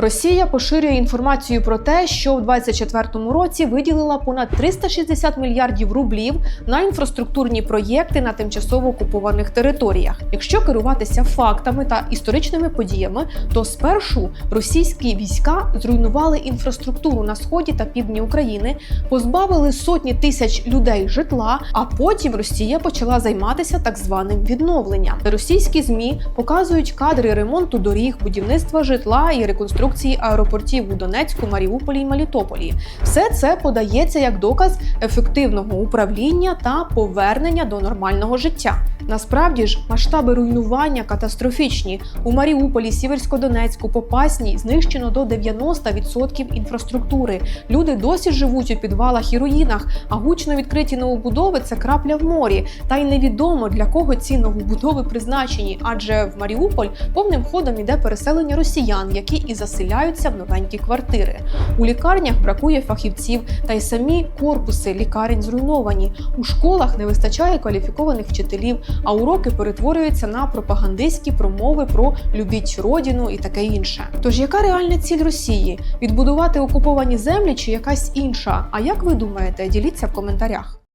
Росія поширює інформацію про те, що в 2024 році виділила понад 360 мільярдів рублів на інфраструктурні проєкти на тимчасово окупованих територіях. Якщо керуватися фактами та історичними подіями, то спершу російські війська зруйнували інфраструктуру на сході та півдні України, позбавили сотні тисяч людей житла. А потім Росія почала займатися так званим відновленням. Російські змі показують кадри ремонту доріг, будівництва житла і реконструкції аеропортів у Донецьку, Маріуполі і Мелітополі. Все це подається як доказ ефективного управління та повернення до нормального життя. Насправді ж масштаби руйнування катастрофічні. У Маріуполі, Сіверсько-Донецьку, Попасній знищено до 90% інфраструктури. Люди досі живуть у підвалах і руїнах, а гучно відкриті новобудови це крапля в морі. Та й невідомо для кого ці новобудови призначені, адже в Маріуполь повним ходом іде переселення росіян, які і заселяються в новенькі квартири. У лікарнях бракує фахівців, та й самі корпуси лікарень зруйновані. У школах не вистачає кваліфікованих вчителів, а уроки перетворюються на пропагандистські промови про любіть родину і таке інше. Тож яка реальна ціль Росії? Відбудувати окуповані землі чи якась інша? А як ви думаєте? Діліться в коментарях.